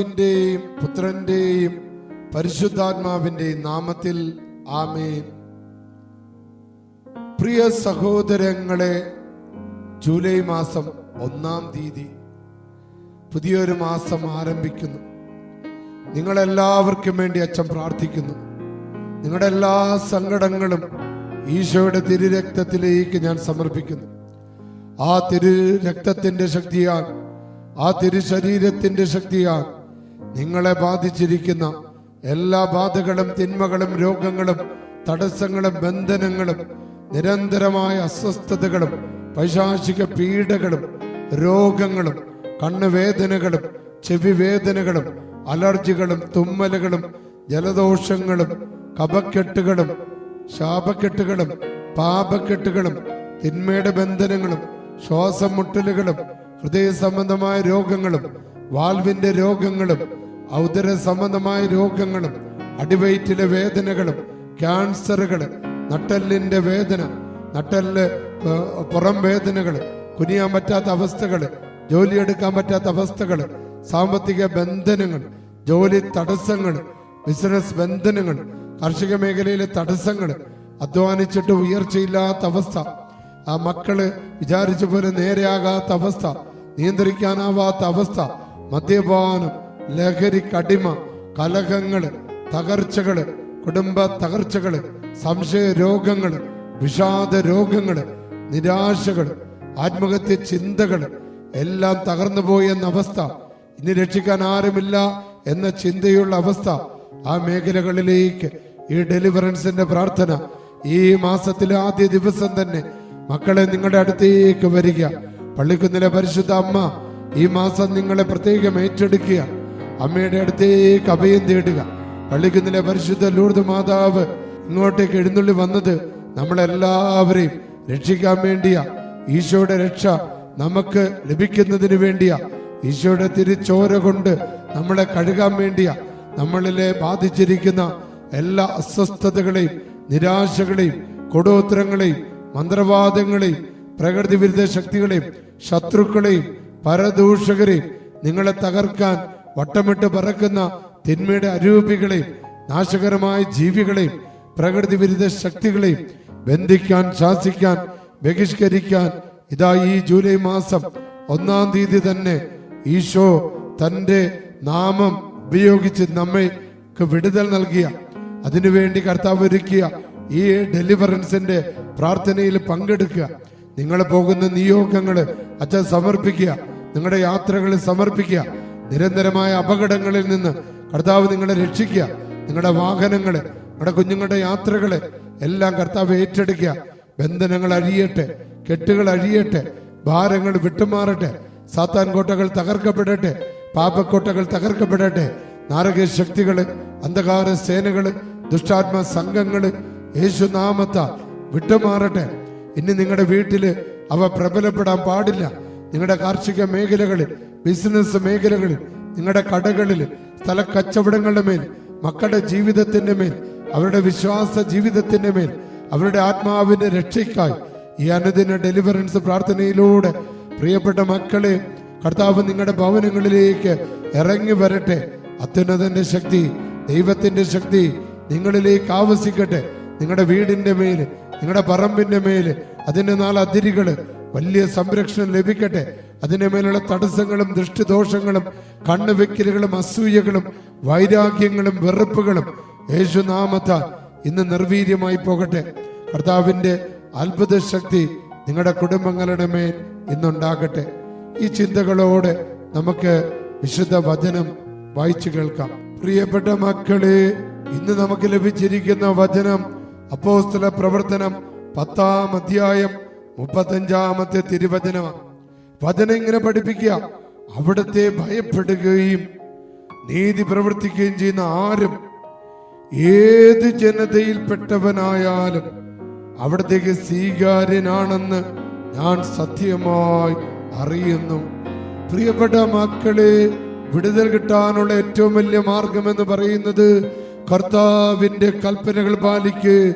പിതാവിന്റെയും പുത്രന്റെയും പരിശുദ്ധാത്മാവിന്റെയും നാമത്തിൽ ആമേൻ. പ്രിയ സഹോദരങ്ങളെ ജൂലൈ മാസം ഒന്നാം തീയതി പുതിയൊരു മാസം ആരംഭിക്കുന്നു. നിങ്ങളെല്ലാവർക്കും വേണ്ടി അച്ഛൻ പ്രാർത്ഥിക്കുന്നു. നിങ്ങളുടെ എല്ലാ സങ്കടങ്ങളും ഈശോയുടെ തിരുരക്തത്തിലേക്ക് ഞാൻ സമർപ്പിക്കുന്നു. ആ തിരു രക്തത്തിന്റെ ശക്തിയാൽ ആ തിരു ശരീരത്തിന്റെ ശക്തിയാൽ നിങ്ങളെ ബാധിച്ചിരിക്കുന്ന എല്ലാ ബാധകളും തിന്മകളും രോഗങ്ങളും തടസ്സങ്ങളും ബന്ധനങ്ങളും നിരന്തരമായ അസ്വസ്ഥതകളും പൈശാചിക പീഡകളും രോഗങ്ങളും കണ്ണുവേദനകളും ചെവി വേദനകളും അലർജികളും തുമ്മലുകളും ജലദോഷങ്ങളും കപക്കെട്ടുകളും ശാപക്കെട്ടുകളും പാപക്കെട്ടുകളും തിന്മയുടെ ബന്ധനങ്ങളും ശ്വാസം മുട്ടലുകളും ഹൃദയ സംബന്ധമായ രോഗങ്ങളും വാൽവിന്റെ രോഗങ്ങളും ഔദര സംബന്ധമായ രോഗങ്ങളും അടിവയറ്റിലെ വേദനകളും ക്യാൻസറുകൾ നട്ടെല്ലിന്റെ വേദന നട്ടെല്ല് പുറം വേദനകൾ കുനിയാൻ പറ്റാത്ത അവസ്ഥകൾ ജോലിയെടുക്കാൻ പറ്റാത്ത അവസ്ഥകൾ സാമ്പത്തിക ബന്ധനങ്ങൾ ജോലി തടസ്സങ്ങൾ ബിസിനസ് ബന്ധനങ്ങൾ കാർഷിക മേഖലയിലെ തടസ്സങ്ങൾ അധ്വാനിച്ചിട്ട് ഉയർച്ചയില്ലാത്ത അവസ്ഥ ആ മക്കൾ വിചാരിച്ച പോലെ നേരെയാകാത്ത അവസ്ഥ നിയന്ത്രിക്കാനാവാത്ത അവസ്ഥ മദ്യപാനം ലഹരി കടിമ കലഹങ്ങൾ തകർച്ചകൾ കുടുംബ തകർച്ചകൾ സംശയ രോഗങ്ങൾ വിഷാദ രോഗങ്ങൾ നിരാശകൾ ആത്മഹത്യ ചിന്തകൾ എല്ലാം തകർന്നു പോയെന്ന അവസ്ഥ. ഇനി രക്ഷിക്കാൻ ആരുമില്ല എന്ന ചിന്തയുള്ള അവസ്ഥ ആ മേഖലകളിലേക്ക് ഈ ഡെലിവറൻസിന്റെ പ്രാർത്ഥന ഈ മാസത്തിലെ ആദ്യ ദിവസം തന്നെ മക്കളെ നിങ്ങളുടെ അടുത്തേക്ക് വരിക. പള്ളിക്കുന്നിലെ പരിശുദ്ധ അമ്മ ഈ മാസം നിങ്ങളെ പ്രത്യേകം ഏറ്റെടുക്കുക. അമ്മയുടെ അടുത്തേക്ക് അഭയം തേടുക. പള്ളിക്കുന്നിലെ പരിശുദ്ധ ലൂർദ് മാതാവ് ഇങ്ങോട്ടേക്ക് എഴുന്നള്ളി വന്നത് നമ്മളെല്ലാവരെയും രക്ഷിക്കാൻ വേണ്ടിയാ. ഈശോയുടെ രക്ഷ നമുക്ക് ലഭിക്കുന്നതിന് വേണ്ടിയാ. ഈശോയുടെ തിരിച്ചോര കൊണ്ട് നമ്മളെ കഴുകാൻ വേണ്ടിയാ. നമ്മളിലെ ബാധിച്ചിരിക്കുന്ന എല്ലാ അസ്വസ്ഥതകളെയും നിരാശകളെയും കൊടുത്തരങ്ങളെയും മന്ത്രവാദങ്ങളെയും പ്രകൃതി വിരുദ്ധ ശക്തികളെയും ശത്രുക്കളെയും പരദൂഷകരെയും നിങ്ങളെ തകർക്കാൻ വട്ടമിട്ട് പറക്കുന്ന തിന്മയുടെ അരൂപികളെയും നാശകരമായ ജീവികളെയും പ്രകൃതി വിരുദ്ധ ശക്തികളെയും ബന്ധിക്കാൻ ശാസിക്കാൻ ബഹിഷ്കരിക്കാൻ ഇതാ ഈ ജൂലൈ മാസം ഒന്നാം തീയതി തന്നെ ഈശോ തന്റെ നാമം ഉപയോഗിച്ച് നമ്മൾക്ക് വിടുതൽ നൽകിയ അതിനുവേണ്ടി കർത്താവ് ഒരുക്കിയ ഈ ഡെലിവറൻസിന്റെ പ്രാർത്ഥനയിൽ പങ്കെടുക്കുക. നിങ്ങൾ പോകുന്ന നിയോഗങ്ങൾ അച്ഛൻ സമർപ്പിക്കുക. നിങ്ങളുടെ യാത്രകൾ സമർപ്പിക്കുക. നിരന്തരമായ അപകടങ്ങളിൽ നിന്ന് കർത്താവ് നിങ്ങളെ രക്ഷിക്കുക. നിങ്ങളുടെ വാഹനങ്ങളെ നിങ്ങളുടെ കുഞ്ഞുങ്ങളുടെ യാത്രകളെ എല്ലാം കർത്താവ് ഏറ്റെടുക്കുക. ബന്ധനങ്ങൾ അഴിയട്ടെ കെട്ടുകൾ അഴിയട്ടെ ഭാരങ്ങൾ വിട്ടുമാറട്ടെ സാത്താൻ കോട്ടകൾ തകർക്കപ്പെടട്ടെ പാപക്കോട്ടകൾ തകർക്കപ്പെടട്ടെ നാരക ശക്തികൾ അന്ധകാര സേനകൾ ദുഷ്ടാത്മ സംഘങ്ങൾ യേശുനാമത്ത വിട്ടുമാറട്ടെ. ഇനി നിങ്ങളുടെ വീട്ടിൽ അവ പ്രബലപ്പെടാൻ പാടില്ല. നിങ്ങളുടെ കാർഷിക മേഖലകളിൽ ബിസിനസ് മേഖലകളിൽ നിങ്ങളുടെ കടകളിൽ സ്ഥല കച്ചവടങ്ങളുടെ മേൽ മക്കളുടെ ജീവിതത്തിന്റെ മേൽ അവരുടെ വിശ്വാസ ജീവിതത്തിന്റെ മേൽ അവരുടെ ആത്മാവിന്റെ രക്ഷയ്ക്കായി ഈ അനുദിന ഡെലിവറൻസ് പ്രാർത്ഥനയിലൂടെ പ്രിയപ്പെട്ട മക്കളെ കർത്താവ് നിങ്ങളുടെ ഭവനങ്ങളിലേക്ക് ഇറങ്ങി വരട്ടെ. അത്യുന്നതന്റെ ശക്തി ദൈവത്തിന്റെ ശക്തി നിങ്ങളിലേക്ക് ആവസിക്കട്ടെ. നിങ്ങളുടെ വീടിന്റെ മേൽ നിങ്ങളുടെ പറമ്പിന്റെ മേൽ അതിന്റെ നാല് അതിരുകൾ വലിയ സംരക്ഷണം ലഭിക്കട്ടെ. അതിന്റെ മേലുള്ള തടസ്സങ്ങളും ദൃഷ്ടിദോഷങ്ങളും കണ്ണുവെക്കലുകളും അസൂയകളും വൈരാഗ്യങ്ങളും വെറുപ്പുകളും യേശുനാമത്താൽ ഇന്ന് നിർവീര്യമായി പോകട്ടെ. കർത്താവിന്റെ അത്ഭുത ശക്തി നിങ്ങളുടെ കുടുംബങ്ങളുടെ മേൽ ഇന്നുണ്ടാകട്ടെ. ഈ ചിന്തകളോടെ നമുക്ക് വിശുദ്ധ വചനം വായിച്ചു കേൾക്കാം. പ്രിയപ്പെട്ട മക്കളെ ഇന്ന് നമുക്ക് ലഭിച്ചിരിക്കുന്ന വചനം അപ്പോസ്തല പ്രവർത്തനം പത്താം അധ്യായം മുപ്പത്തഞ്ചാമത്തെ തിരുവചനമാണ് വചനം ഇങ്ങനെ പഠിപ്പിക്കുക. അവിടത്തെ ഭയപ്പെടുകയും നീതി പ്രവർത്തിക്കുകയും ചെയ്യുന്ന ആരും ഏത് ജനതയിൽപ്പെട്ടവനായാലും അവിടത്തേക്ക് സ്വീകാര്യനാണെന്ന് ഞാൻ സത്യമായി അറിയുന്നു. പ്രിയപ്പെട്ട മക്കളെ വിടുതൽ കിട്ടാനുള്ള ഏറ്റവും വലിയ മാർഗം എന്ന് പറയുന്നത് കർത്താവിന്റെ കൽപ്പനകൾ പാലിക്ക്.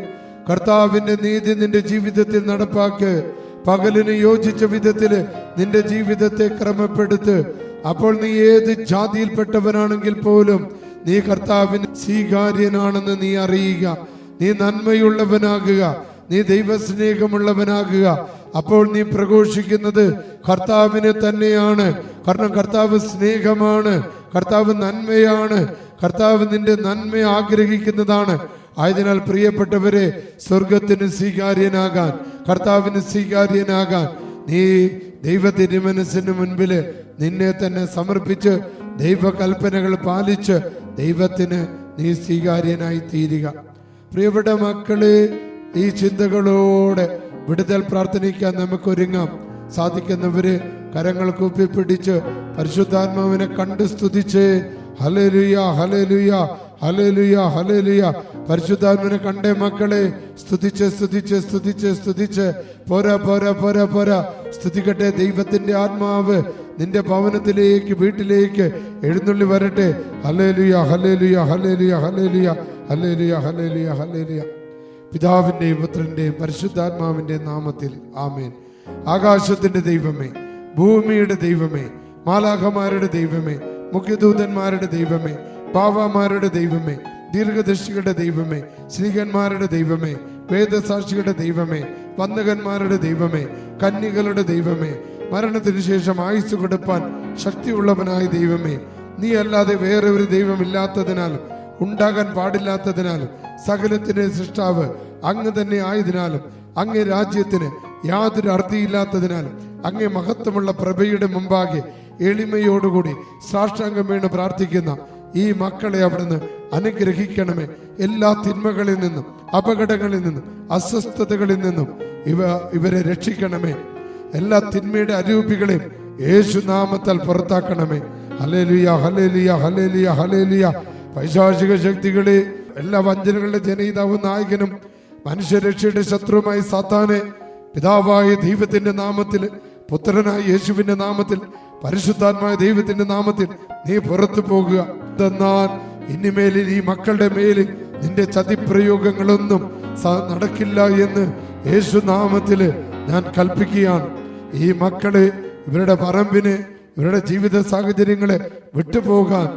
കർത്താവിന്റെ നീതി നിന്റെ ജീവിതത്തിൽ നടപ്പാക്ക്. പകലിന് യോജിച്ച വിധത്തിൽ നിന്റെ ജീവിതത്തെ ക്രമപ്പെടുത്ത്. അപ്പോൾ നീ ഏത് ജാതിയിൽപ്പെട്ടവനാണെങ്കിൽ പോലും നീ കർത്താവിന് സ്വീകാര്യനാണെന്ന് നീ അറിയുക. നീ നന്മയുള്ളവനാകുക. നീ ദൈവസ്നേഹമുള്ളവനാകുക. അപ്പോൾ നീ പ്രഘോഷിക്കുന്നത് കർത്താവിനെ തന്നെയാണ്. കാരണം കർത്താവ് സ്നേഹമാണ്. കർത്താവ് നന്മയാണ്. കർത്താവ് നിന്റെ നന്മ ആഗ്രഹിക്കുന്നതാണ്. ആയതിനാൽ പ്രിയപ്പെട്ടവരെ സ്വർഗത്തിന് സ്വീകാര്യനാകാൻ കർത്താവിന് സ്വീകാര്യനാകാൻ നീ ദൈവ തിരുമനസിന് മുൻപിൽ നിന്നെ തന്നെ സമർപ്പിച്ച് ദൈവകൽപ്പനകൾ പാലിച്ച് ദൈവത്തിന് നീ സ്വീകാര്യനായി തീരുക. പ്രിയപ്പെട്ട മക്കൾ ഈ ചിന്തകളോടെ വിടുതൽ പ്രാർത്ഥനിക്കാൻ നമുക്ക് ഒരുങ്ങാം സാധിക്കുന്നവര് കരങ്ങൾ കൂപ്പിപ്പിടിച്ച് പരിശുദ്ധാത്മാവിനെ കണ്ട് സ്തുതിച്ച് ഹലലുയ ഹലലുയ ഹലലുയ ഹലലുയ പരിശുദ്ധാത്മാവിനെ കണ്ടേ മക്കളെ. സ്തുതിച്ച് സ്തുതിച്ച് സ്തുതിച്ച് സ്തുതിച്ച്. പോരാ പോരാ പോരാ പോരാ. സ്തുതിക്കട്ടെ ദൈവത്തിന്റെ ആത്മാവ്. നിന്റെ ഭവനത്തിലേക്ക് വീട്ടിലേക്ക് എഴുന്നള്ളി വരട്ടെ. ഹലേലുയ ഹലേലുയ ഹലേലുയ ഹലേലുയ ഹലേലുയ ഹലേലുയ ഹലേലുയ പിതാവിന്റെയും പുത്രന്റെയും പരിശുദ്ധാത്മാവിന്റെ നാമത്തിൽ ആമേൻ. ആകാശത്തിന്റെ ദൈവമേ ഭൂമിയുടെ ദൈവമേ മാലാഖമാരുടെ ദൈവമേ മുഖ്യദൂതന്മാരുടെ ദൈവമേ പാവമാരുടെ ദൈവമേ ദീർഘദൃഷ്ടികളുടെ ദൈവമേ സ്ത്രീകന്മാരുടെ ദൈവമേ വേദസാക്ഷികളുടെ ദൈവമേ വന്ദകന്മാരുടെ ദൈവമേ കന്യകളുടെ ദൈവമേ മരണത്തിനു ശേഷം ആയുസ് കൊടുപ്പാൻ ശക്തിയുള്ളവനായ ദൈവമേ നീ അല്ലാതെ വേറെ ഒരു ദൈവമില്ലാത്തതിനാലും ഉണ്ടാകാൻ പാടില്ലാത്തതിനാലും സകലത്തിന്റെ സൃഷ്ടാവ് അങ്ങ് തന്നെ ആയതിനാലും അങ്ങേ രാജ്യത്തിന് യാതൊരു അർത്ഥിയില്ലാത്തതിനാലും അങ്ങേ മഹത്വമുള്ള പ്രഭയുടെ മുമ്പാകെ എളിമയോടുകൂടി സാഷ്ടാംഗം വീണ് പ്രാർത്ഥിക്കുന്ന ഈ മക്കളെ അവിടുന്ന് അനുഗ്രഹിക്കണമേ. എല്ലാ തിന്മകളിൽ നിന്നും അപകടങ്ങളിൽ നിന്നും അസ്വസ്ഥതകളിൽ നിന്നും ഇവ ഇവരെ രക്ഷിക്കണമേ. എല്ലാ തിന്മയുടെ അരൂപികളെയും യേശു നാമത്താൽ പുറത്താക്കണമേ. ഹലേലിയ ഹലേലിയ ഹലേലിയ ഹലേലിയ പൈശാചിക ശക്തികളെ എല്ലാ വഞ്ചനകളുടെ ജനയിതാവും നായകനും മനുഷ്യരക്ഷയുടെ ശത്രുവുമായി സാത്താനെ പിതാവായ ദൈവത്തിന്റെ നാമത്തിൽ പുത്രനായ യേശുവിന്റെ നാമത്തിൽ പരിശുദ്ധാത്മായ ദൈവത്തിന്റെ നാമത്തിൽ നീ പുറത്തു പോകുക. എന്നാൽ ഇനിമേലിൽ ഈ മക്കളുടെ മേൽ നിന്റെ ചതിപ്രയോഗങ്ങളൊന്നും നടക്കില്ല എന്ന് യേശു നാമത്തിൽ ഞാൻ കൽപ്പിക്കുകയാണ്. ഈ മക്കളെ ഇവരുടെ പറമ്പിന് ഇവരുടെ ജീവിത സാഹചര്യങ്ങളെ വിട്ടുപോകാൻ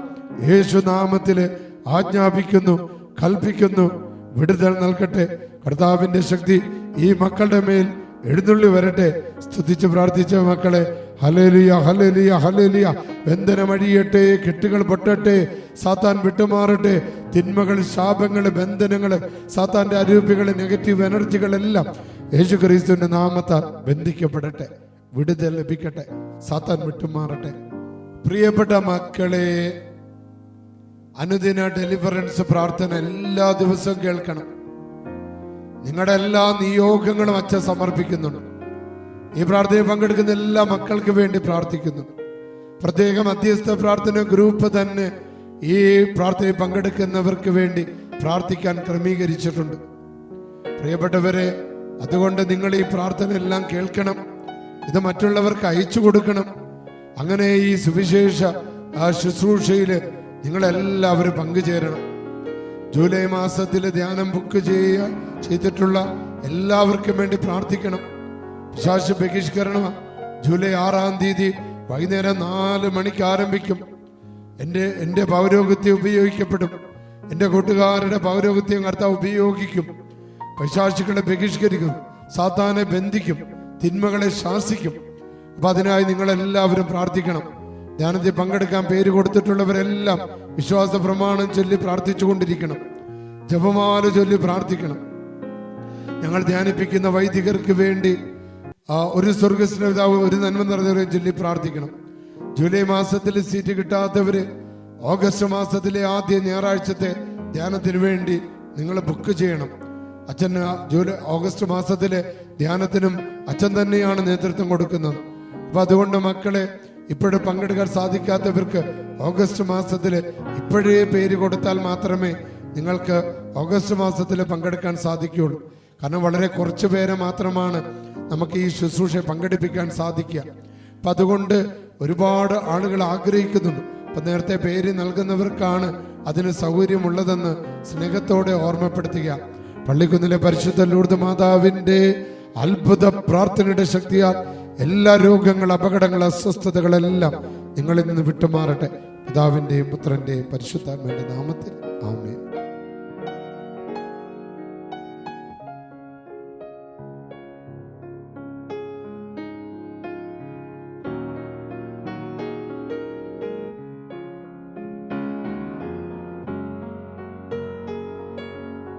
യേശു നാമത്തിൽ ആജ്ഞാപിക്കുന്നു കൽപ്പിക്കുന്നു. വിടുതൽ നൽകട്ടെ. കർത്താവിന്റെ ശക്തി ഈ മക്കളുടെ മേൽ എഴുന്നള്ളി വരട്ടെ. സ്തുതിച്ച് പ്രാർത്ഥിച്ച മക്കളെ ഹലേലിയ ഹലേലിയ ഹലേലിയ ബന്ധനമഴിയട്ടെ കെട്ടുകൾ പൊട്ടട്ടെ സാത്താൻ വിട്ടുമാറട്ടെ. തിന്മകൾ ശാപങ്ങൾ ബന്ധനങ്ങൾ സാത്താന്റെ അരൂപികൾ നെഗറ്റീവ് എനർജികളെല്ലാം യേശു ക്രിസ്തുവിന്റെ നാമത്താൽ ബന്ധിക്കപ്പെടട്ടെ വിടുതൽ ലഭിക്കട്ടെ സാത്താൻ വിട്ടുമാറട്ടെ. പ്രിയപ്പെട്ട മക്കളെ അനുദിന ഡെലിവറൻസ് പ്രാർത്ഥന എല്ലാ ദിവസവും കേൾക്കണം. നിങ്ങളുടെ എല്ലാ നിയോഗങ്ങളും അച്ഛൻ സമർപ്പിക്കുന്നുണ്ട്. ഈ പ്രാർത്ഥനയിൽ പങ്കെടുക്കുന്ന എല്ലാ മക്കൾക്ക് വേണ്ടി പ്രാർത്ഥിക്കുന്നു. പ്രത്യേക മധ്യസ്ഥ പ്രാർത്ഥന ഗ്രൂപ്പ് തന്നെ ഈ പ്രാർത്ഥനയിൽ പങ്കെടുക്കുന്നവർക്ക് വേണ്ടി പ്രാർത്ഥിക്കാൻ ക്രമീകരിച്ചിട്ടുണ്ട്. പ്രിയപ്പെട്ടവരെ അതുകൊണ്ട് നിങ്ങൾ ഈ പ്രാർത്ഥന എല്ലാം കേൾക്കണം. ഇത് മറ്റുള്ളവർക്ക് അയച്ചു കൊടുക്കണം. അങ്ങനെ ഈ സുവിശേഷ ആ ശുശ്രൂഷയിൽ നിങ്ങളെല്ലാവരും പങ്കുചേരണം. ജൂലൈ മാസത്തിൽ ധ്യാനം ബുക്ക് ചെയ്യുക ചെയ്തിട്ടുള്ള എല്ലാവർക്കും വേണ്ടി പ്രാർത്ഥിക്കണം. പിശാശ് ബഹിഷ്കരണം ജൂലൈ ആറാം തീയതി വൈകുന്നേരം നാല് മണിക്ക് ആരംഭിക്കും. എന്റെ എന്റെ പൗരോഗത്യം ഉപയോഗിക്കപ്പെടും. എന്റെ കൂട്ടുകാരുടെ പൗരോഗത്യം കർത്താവ് ഉപയോഗിക്കും. പൈശാശുക്കളെ ബഹിഷ്കരിക്കും സാത്താനെ ബന്ധിക്കും. തിന്മകളെ ശാസിക്കും. അപ്പൊ അതിനായി നിങ്ങളെല്ലാവരും പ്രാർത്ഥിക്കണം. ധ്യാനത്തിൽ പങ്കെടുക്കാൻ പേര് കൊടുത്തിട്ടുള്ളവരെല്ലാം വിശ്വാസ പ്രമാണം ചൊല്ലി പ്രാർത്ഥിച്ചുകൊണ്ടിരിക്കണം. ജപമാല ചൊല്ലി പ്രാർത്ഥിക്കണം. ഞങ്ങൾ ധ്യാനിപ്പിക്കുന്ന വൈദികർക്ക് വേണ്ടി ഒരു സ്വർഗസ്നേതാവ് ഒരു നന്മ നിറഞ്ഞവരെ ചൊല്ലി പ്രാർത്ഥിക്കണം. ജൂലൈ മാസത്തിൽ സീറ്റ് കിട്ടാത്തവര് ഓഗസ്റ്റ് മാസത്തിലെ ആദ്യ ഞായറാഴ്ചത്തെ ധ്യാനത്തിന് വേണ്ടി നിങ്ങൾ ബുക്ക് ചെയ്യണം. അച്ഛൻ ജൂലൈ ഓഗസ്റ്റ് മാസത്തിലെ ധ്യാനത്തിനും അച്ഛൻ തന്നെയാണ് നേതൃത്വം കൊടുക്കുന്നത്. അപ്പൊ അതുകൊണ്ട് മക്കളെ ഇപ്പോഴും പങ്കെടുക്കാൻ സാധിക്കാത്തവർക്ക് ഓഗസ്റ്റ് മാസത്തിൽ ഇപ്പോഴേ പേര് കൊടുത്താൽ മാത്രമേ നിങ്ങൾക്ക് ഓഗസ്റ്റ് മാസത്തിൽ പങ്കെടുക്കാൻ സാധിക്കുകയുള്ളൂ. കാരണം വളരെ കുറച്ച് പേരെ മാത്രമാണ് നമുക്ക് ഈ ശുശ്രൂഷയെ പങ്കെടുപ്പിക്കാൻ സാധിക്കുക. അപ്പൊ അതുകൊണ്ട് ഒരുപാട് ആളുകൾ ആഗ്രഹിക്കുന്നുണ്ട്. അപ്പൊ നേരത്തെ പേര് നൽകുന്നവർക്കാണ് അതിന് സൗകര്യമുള്ളതെന്ന് സ്നേഹത്തോടെ ഓർമ്മപ്പെടുത്തുക. പള്ളിക്കുന്നിലെ പരിശുദ്ധ ലൂർദ് മാതാവിന്റെ അത്ഭുത പ്രാർത്ഥനയുടെ ശക്തിയാൽ എല്ലാ രോഗങ്ങൾ അപകടങ്ങൾ അസ്വസ്ഥതകളെല്ലാം നിങ്ങളിൽ നിന്ന് വിട്ടുമാറട്ടെ. പിതാവിന്റെയും പുത്രന്റെയും പരിശുദ്ധാത്മയുടെ നാമത്തിൽ. ആമേൻ.